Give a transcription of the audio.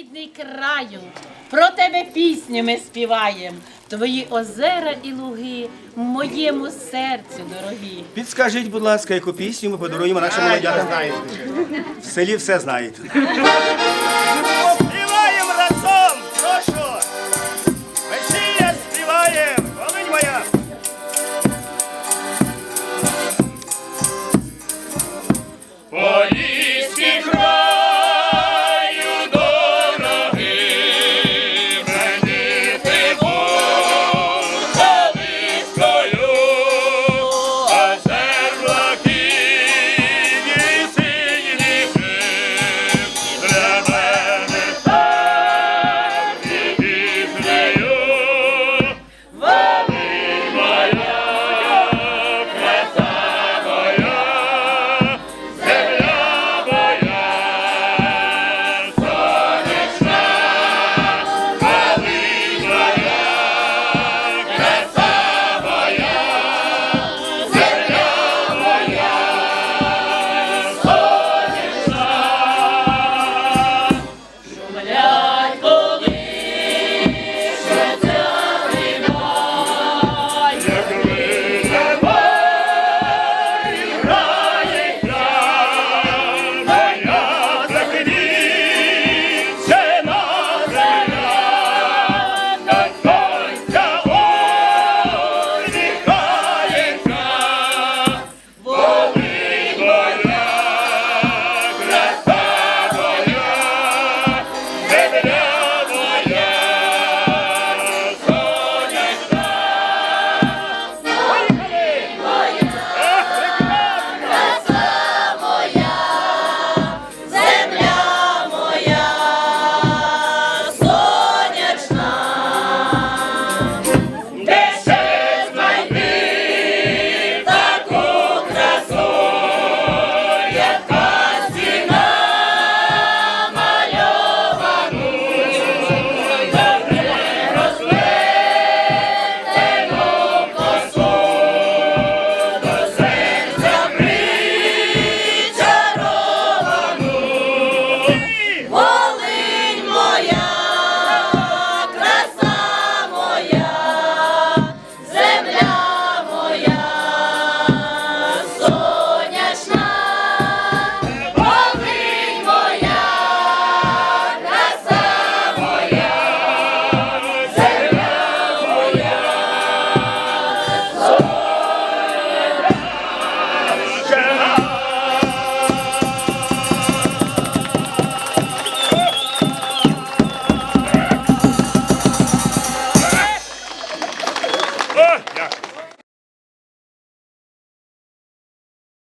рідний краю, про тебе пісню ми співаєм. Твої озера і луги моєму серцю дорогі. Підскажіть, будь ласка, яку пісню ми подаруємо нашим молодятам? В селі все знаєте.